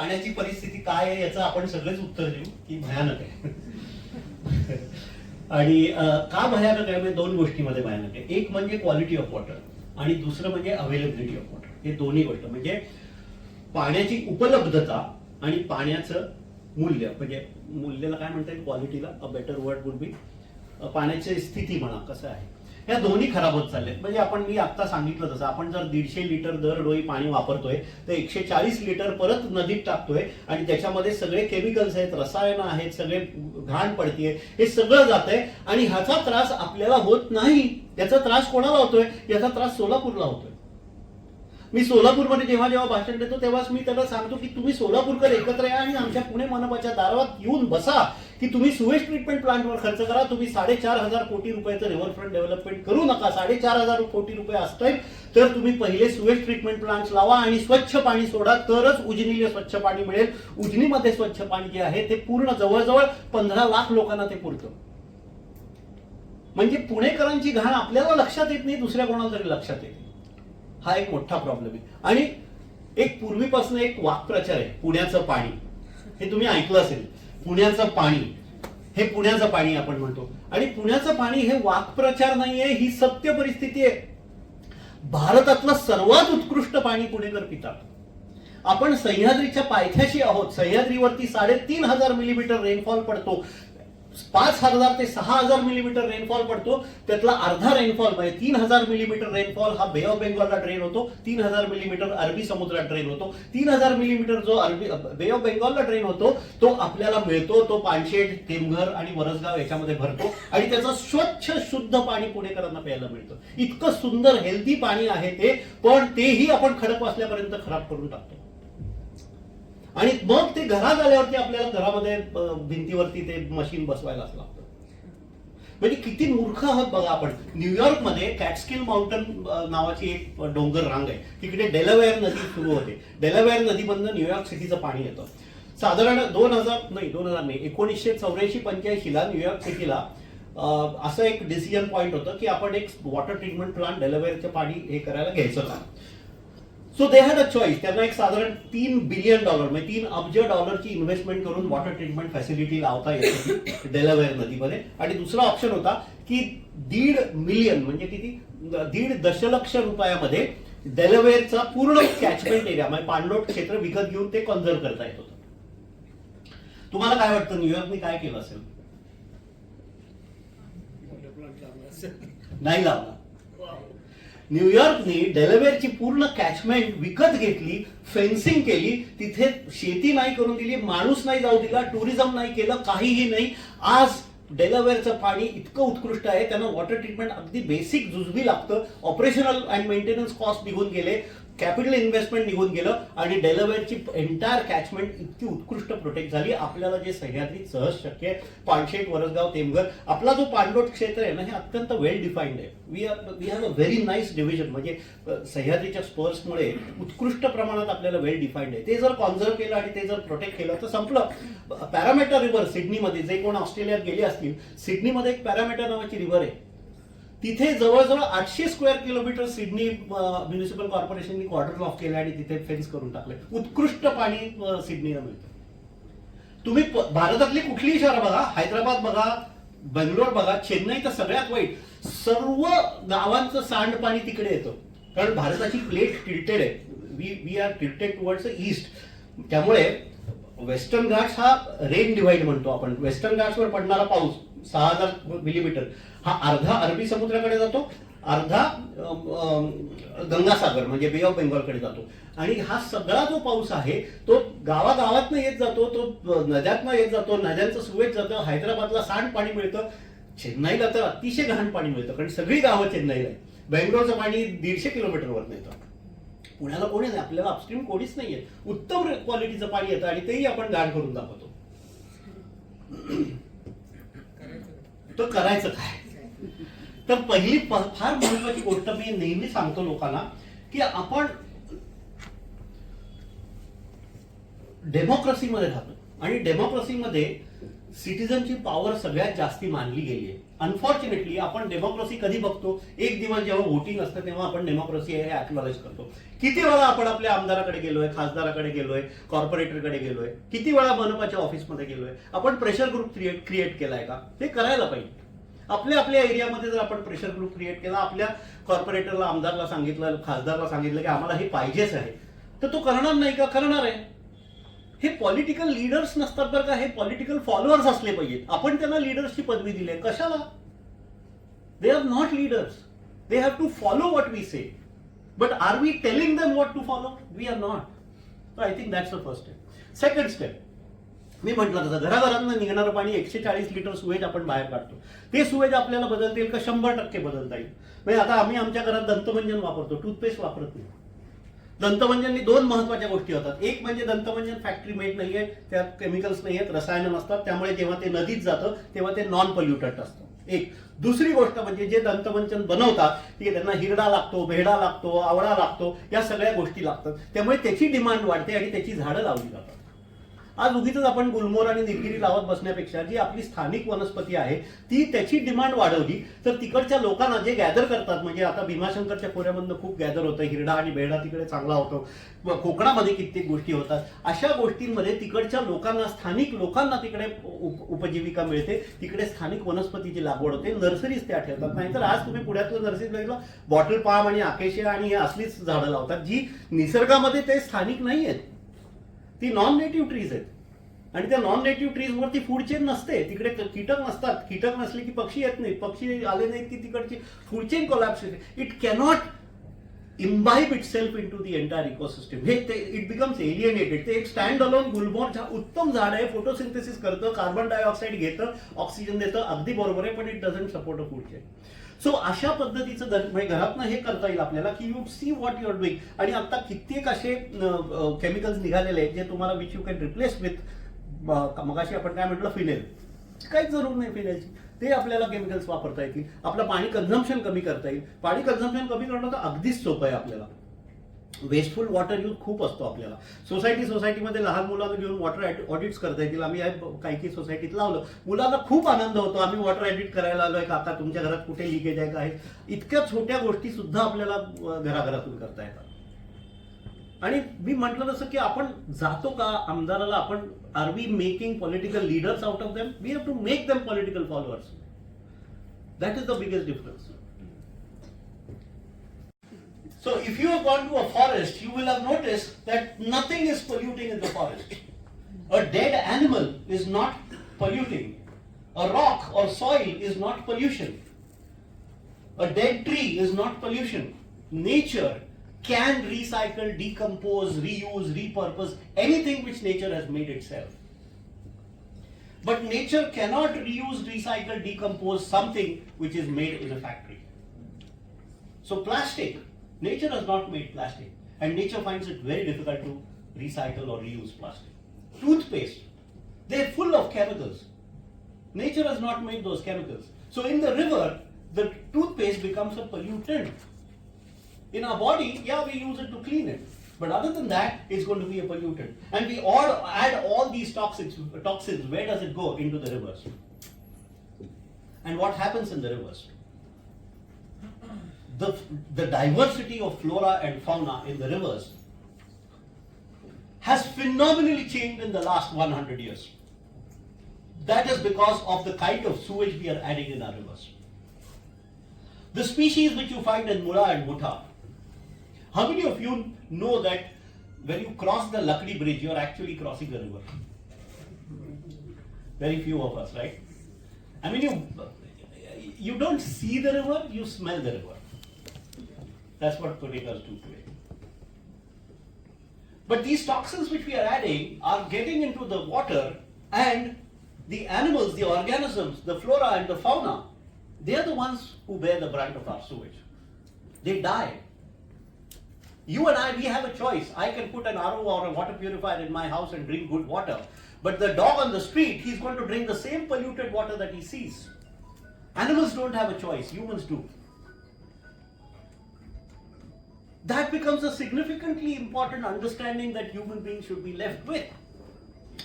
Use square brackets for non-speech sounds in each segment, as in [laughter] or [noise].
पाण्याची परिस्थिती काय आहे याचं आपण सगळेच उत्तर देऊ की भयानक आहे. [laughs] आणि का भयानक आहे? म्हणजे दोन गोष्टीमध्ये भयानक आहे. एक म्हणजे क्वालिटी ऑफ वॉटर आणि दुसरं म्हणजे अवेलेबिलिटी ऑफ वॉटर हे दोन्ही गोष्ट. म्हणजे पाण्याची उपलब्धता आणि पाण्याचं मूल्य. म्हणजे मूल्याला काय म्हणता येईल क्वालिटीला a better word would be पाण्याची स्थिती म्हणा कसं आहे. ह्या दोन्ही खराब होत चाललेत. म्हणजे आपण मी आता सांगितलं तसं आपण जर दीडशे लिटर दरडोई पाणी वापरतोय तर एकशे चाळीस लिटर परत नदीत टाकतोय आणि त्याच्यामध्ये सगळे केमिकल्स आहेत रसायनं आहेत सगळे घाण पडतीये हे सगळं जात आहे आणि ह्याचा त्रास आपल्याला होत नाही. याचा त्रास कोणाला होतोय? याचा त्रास सोलापूरला होतोय. मी सोलापूरमध्ये जेव्हा जेव्हा भाषण देतो तेव्हाच मी त्याला सांगतो की तुम्ही सोलापूरकर एकत्र या आणि आमच्या पुणे मनपाच्या दारात येऊन बसा की तुम्ही सुवेज ट्रीटमेंट प्लांटवर खर्च करा तुम्ही साडेचार हजार कोटी रुपयाचं रिव्हरफ्रंट डेव्हलपमेंट करू नका साडेचार हजार कोटी रुपये असतील तर तुम्ही पहिले सुवेज ट्रीटमेंट प्लांट लावा आणि स्वच्छ पाणी सोडा तरच उजनीला स्वच्छ पाणी मिळेल. उजनीमध्ये स्वच्छ पाणी जे आहे ते पूर्ण जवळजवळ पंधरा लाख लोकांना ते पुरतं. म्हणजे पुणेकरांची घाण आपल्याला लक्षात येत नाही दुसऱ्या कोणाला तरी लक्षात येते. हा एक मोठा प्रॉब्लेम आहे. आणि एक पूर्वीपासून एक वाक्प्रचार आहे पुण्याचं पाणी. हे तुम्ही ऐकलं असेल. पुण्याचं पाणी. हे पुण्याचं पाणी आपण म्हणतो. आणि पुण्याचं पाणी हे वाक्प्रचार नाहीये ही सत्य परिस्थिती आहे. भारतातलं सर्वात उत्कृष्ट पाणी पुणेकर पितात. आपण सह्याद्रीच्या पायथ्याशी आहोत. सह्याद्रीवरती साडेतीन हजार मिलीमीटर रेनफॉल पडतो. पाच हजार ते सहा हजार मिलीमीटर रेनफॉल पडतो. त्यातला अर्धा रेनफॉल म्हणजे तीन हजार मिलीमीटर रेनफॉल हा बे ऑफ बेंगॉलला ड्रेन होतो. तीन हजार मिलीमीटर अरबी समुद्रात ड्रेन होतो. तीन हजार मिलीमीटर जो अरबी बे ऑफ बेंगॉलला ड्रेन होतो तो आपल्याला मिळतो. तो पानशेट तेमघर आणि वरसगाव याच्यामध्ये भरतो. आणि त्याचं स्वच्छ शुद्ध पाणी पुणेकरांना प्यायला मिळतं. इतकं सुंदर हेल्दी पाणी आहे ते पण तेही आपण खडक वाचल्यापर्यंत खराब करून टाकतो. आणि मग ते घरात आल्यावरती आपल्याला घरामध्ये भिंतीवरती ते मशीन बसवायलाच लागतं. म्हणजे किती मूर्ख आहोत बघा आपण. न्यूयॉर्कमध्ये कॅटस्किल माउंटन नावाची एक डोंगर रांग आहे. तिकडे डेलावेअर नदी सुरू होते. डेलावेअर नदीमधनं न्यूयॉर्क सिटीचं पाणी येतं. साधारण दोन हजार नाही दोन हजार नाही एकोणीसशे चौऱ्याऐंशी पंच्याऐंशीला न्यूयॉर्क सिटीला असं एक डिसिजन पॉईंट होतं की आपण एक वॉटर ट्रीटमेंट प्लांट डेलावेअरचं पाणी हे करायला घ्यायचं का? So they had a choice त्यांना एक साधारण तीन बिलियन डॉलर म्हणजे तीन अब्ज डॉलरची इन्व्हेस्टमेंट करून वॉटर ट्रीटमेंट फॅसिलिटी लावता येते डेलावेअर नदीमध्ये. आणि दुसरा ऑप्शन होता की दीड मिलियन म्हणजे किती? दीड दशलक्ष रुपयामध्ये डेलावेअरचा पूर्ण कॅचमेंट एरिया म्हणजे पाणलोट क्षेत्र विकत घेऊन ते कन्झर्व करता येत होतं. तुम्हाला काय वाटतं? न्यूयॉर्कने काय केलं असेल? नाही लावला. न्यूयॉर्कने डेलवेअरची पूर्ण कॅचमेंट विकत घेतली फेन्सिंग केली तिथे शेती नाही करून दिली माणूस नाही जाऊ दिला टुरिझम नाही केलं काहीही नाही. आज डेलावेअरचं पाणी इतकं उत्कृष्ट आहे त्यांना वॉटर ट्रीटमेंट अगदी बेसिक जुजबी लागतं. ऑपरेशनल अँड मेंटेनन्स कॉस्ट निघून गेले. कॅपिटल इन्व्हेस्टमेंट निघून गेलं आणि डेलावेअरची एंटायर कॅचमेंट इतकी उत्कृष्ट प्रोटेक्ट झाली. आपल्याला जे सह्याद्री सहज शक्य आहे पानशेट वरसगाव तेमघर आपला जो पांडोट क्षेत्र आहे ना हे अत्यंत वेल डिफाईन्ड आहे. We are we have a very nice division म्हणजे सह्याद्रीच्या स्पर्समुळे उत्कृष्ट प्रमाणात आपल्याला वेल डिफाईन्ड आहे. ते जर कॉन्झर्व केलं आणि ते जर प्रोटेक्ट केलं तर संपलं. पॅरामेटर रिव्हर सिडनीमध्ये जे कोण ऑस्ट्रेलियात गेले असतील सिडनीमध्ये एक पॅरामेटर नावाची रिव्हर आहे. तिथे जवळजवळ आठशे स्क्वेअर किलोमीटर सिडनी म्युनिसिपल कॉर्पोरेशननी क्वार्टर ऑफ केलं आणि तिथे फेन्स करून टाकले. उत्कृष्ट पाणी सिडनीला मिळतं. तुम्ही भारतातली कुठलीही शहरं बघा हैदराबाद बघा बेंगलोर बघा चेन्नई तर सगळ्यात वाईट. सर्व गावांचं सांडपाणी तिकडे येतं. कारण भारताची प्लेट टिल्टेड आहे. We we are tilted towards east त्यामुळे वेस्टर्न घाट्स हा रेन डिवाइड म्हणतो आपण. वेस्टर्न घाट्सवर पडणारा पाऊस. सहा हजार मिलीमीटर. हा अर्धा अरबी समुद्राकडे जातो अर्धा गंगासागर म्हणजे बे ऑफ बेंगॉलकडे जातो. आणि हा सगळा जो पाऊस आहे तो गावागावातनं येत जातो तो नद्यातनं येत जातो नद्यांचं सुवेत जातं हैदराबादला सांडपाणी मिळतं चेन्नईला तर अतिशय घाण पाणी मिळतं कारण सगळी गावं चेन्नईला आहे बेंगलोरचं पाणी दीडशे किलोमीटरवर येतं पुण्याला कोणी नाही आपल्याला अपस्ट्रीम कोणीच नाहीये. उत्तम क्वालिटीचं पाणी येतं आणि तेही आपण घाण करून दाखवतो. तर करायचं काय? तर पहिली फार महत्वाची गोष्ट मी नेहमी सांगतो लोकांना की आपण डेमोक्रेसीमध्ये राहतो. आणि डेमोक्रेसीमध्ये सिटीजनची पॉवर सगळ्यात जास्ती मानली गेली आहे. अनफॉर्च्युनेटली आपण डेमोक्रेसी कधी बघतो? एक दिवस जेव्हा वोटिंग असतं तेव्हा आपण डेमोक्रेसी हे अॅक्नॉलेज करतो. किती वेळा आपण आपल्या आमदाराकडे गेलोय खासदाराकडे गेलोय कॉर्पोरेटरकडे गेलोय? किती वेळा मनपाच्या ऑफिसमध्ये गेलोय? आपण प्रेशर ग्रुप क्रिएट क्रिएट केलाय का? हे करायला पाहिजे. आपल्या आपल्या एरियामध्ये जर आपण प्रेशर ग्रुप क्रिएट केला आपल्या कॉर्पोरेटरला आमदारला सांगितलं खासदारला सांगितलं की आम्हाला हे पाहिजेच आहे तर तो करणार नाही का? करणार आहे. हे पॉलिटिकल लीडर्स नसतात बरं का हे पॉलिटिकल फॉलोअर्स असले पाहिजेत. आपण त्यांना लीडर्सची पदवी दिली आहे कशाला they are not leaders they have to follow what we say but are we telling them what to follow we are not I think that's the first step second step मी म्हटलं तसं घराघरांना निघणारं पाणी एकशे चाळीस लिटर सुवेज आपण बाहेर काढतो. ते sewage आपल्याला बदलता येईल का? शंभर टक्के बदलता येईल. म्हणजे आता आम्ही आमच्या घरात दंतमंजन वापरतो टूथपेस्ट वापरत नाही. दंतमंजननी दोन महत्त्वाच्या गोष्टी होतात. एक म्हणजे दंतमंजन फॅक्टरी मेड नाहीये त्यात केमिकल्स नाही आहेत रसायनं नसतात त्यामुळे जेव्हा ते नदीत जातं तेव्हा ते नॉन पोल्युटंट असतं. एक. दुसरी गोष्ट म्हणजे जे दंतमंचन बनवतात की त्यांना हिरडा लागतो भेडा लागतो आवळा लागतो या सगळ्या गोष्टी लागतात. त्यामुळे त्याची डिमांड वाढते आणि त्याची झाडं लावली जातात. आज उगीच आपण गुलमोर आणि निलगिरी लावत बसण्यापेक्षा जी आपली स्थानिक वनस्पती आहे ती त्याची डिमांड वाढवली. तर तिकडच्या लोकांना जे गॅदर करतात म्हणजे आता भीमाशंकरच्या खोऱ्यामधनं खूप गॅदर होतं हिरडा आणि बेडा तिकडे चांगला होतो कोकणामध्ये कित्येक गोष्टी होतात. अशा गोष्टींमध्ये तिकडच्या लोकांना स्थानिक लोकांना तिकडे उपजीविका मिळते तिकडे स्थानिक वनस्पतीची लागवड होते नर्सरीज त्या ठेवतात. नाहीतर आज तुम्ही पुण्यातलं नर्सरीज बघितलं बॉटल पाम आणि आकेशिया आणि हे असलीच झाडं लावतात जी निसर्गामध्ये ते स्थानिक नाही आहेत ती नॉन नेटिव्ह ट्रीज आहेत. आणि त्या नॉन नेटिव्ह ट्रीजवरती फूड चेन नसते. तिकडे कीटक नसतात. कीटक नसले की पक्षी येत नाही पक्षी आले नाहीत की तिकडची फूड चेन कोलॅप्स होते. It cannot imbibe itself into the entire ecosystem हे ते इट बिकम्स एलियनेटेड ते एक स्टँड अलोन गुलमोर उत्तम झाड आहे फोटोसिंथेसिस करतं कार्बन डायऑक्साईड घेतं ऑक्सिजन देतं अगदी बरोबर आहे पण it doesn't support a food chain so अशा पद्धतीचं म्हणजे घरातनं हे करता येईल आपल्याला की you see what you're doing आणि आता कित्येक असे केमिकल्स निघालेले आहेत जे तुम्हाला which you can replace with मगाशी आपण काय म्हटलं फिनेल काहीच जरूर नाही फिनेलची ते आपल्याला केमिकल्स वापरता येतील. आपलं पाणी कन्झम्पशन कमी करता येईल. पाणी कन्झम्पशन कमी करणं तर अगदीच सोपं आहे आपल्याला. वेस्टफुल वॉटर यूज खूप असतो आपल्याला. सोसायटी सोसायटीमध्ये लहान मुलांना घेऊन वॉटर ऑडिट्स करता येतील. आम्ही काही काही सोसायटीत लावलं. मुलांना खूप आनंद होतो. आम्ही वॉटर ऑडिट करायला आलोय काका तुमच्या घरात कुठे लिकेज आहे काय इतक्या छोट्या गोष्टी सुद्धा आपल्याला घराघरातून करता येतात. आणि मी म्हटलं तसं की आपण जातो का? आमदाराला आपण are we making political leaders out of them we have to make them political followers that is the biggest difference So if you have gone to a forest, you will have noticed that nothing is polluting in the forest. A dead animal is not polluting. A rock or soil is not pollution. A dead tree is not pollution. Nature can recycle, decompose, reuse, repurpose anything which nature has made itself. But nature cannot reuse, recycle, decompose something which is made in a factory. So plastic, nature has not made plastic, and nature finds it very difficult to recycle or reuse plastic. Toothpaste, they're full of chemicals. Nature has not made those chemicals. So in the river, the toothpaste becomes a pollutant. In our body, yeah, we use it to clean it. But other than that, it's going to be a pollutant. And we all add all these toxins, toxins, where does it go? Into the rivers. And what happens in the rivers? The, the diversity of flora and fauna in the rivers has phenomenally changed in the last 100 years. That is because of the kind of sewage we are adding in our rivers. The species which you find in Mura and Mutha, how many of you know that when you cross the Lakdi bridge, you are actually crossing a river? Very few of us, right? I mean, you, you don't see the river, you smell the river. That's what Kodikars do today. But these toxins which we are adding are getting into the water and the animals, the organisms, the flora and the fauna, they are the ones who bear the brunt of our sewage. They die. You and I, we have a choice. I can put an RO or a water purifier in my house and drink good water. But the dog on the street, he's going to drink the same polluted water that he sees. Animals don't have a choice, humans do. That becomes a significantly important understanding that human beings should be left with.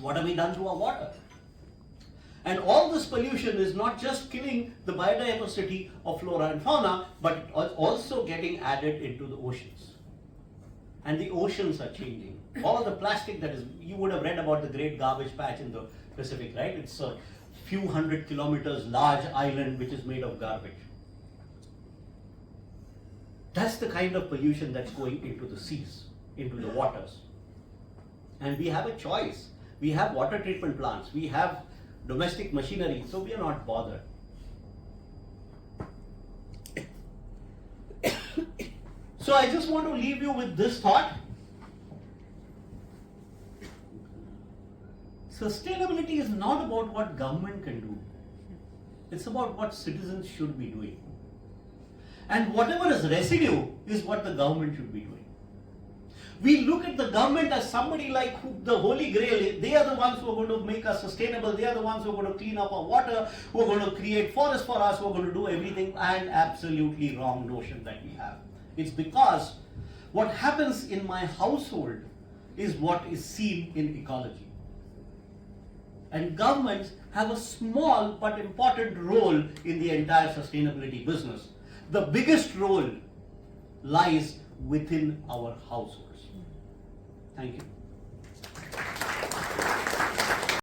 What have we done to our water? And all this pollution is not just killing the biodiversity of flora and fauna, but also getting added into the oceans. And the oceans are changing. All of the plastic that is, you would have read about the great garbage patch in the Pacific, right? It's a few hundred kilometers large island which is made of garbage. That's the kind of pollution that's going into the seas, into the waters. And we have a choice. We have water treatment plants, we have domestic machinery, so we are not bothered. So I just want to leave you with this thought. Sustainability is not about what government can do. It's about what citizens should be doing. And whatever is residue is what the government should be doing. We look at the government as somebody like who, the Holy Grail. They are the ones who are going to make us sustainable. They are the ones who are going to clean up our water, who are going to create forests for us, who are going to do everything. And absolutely wrong notion that we have. It's because what happens in my household is what is seen in ecology. And governments have a small but important role in the entire sustainability business. The biggest role lies within our households. Thank you.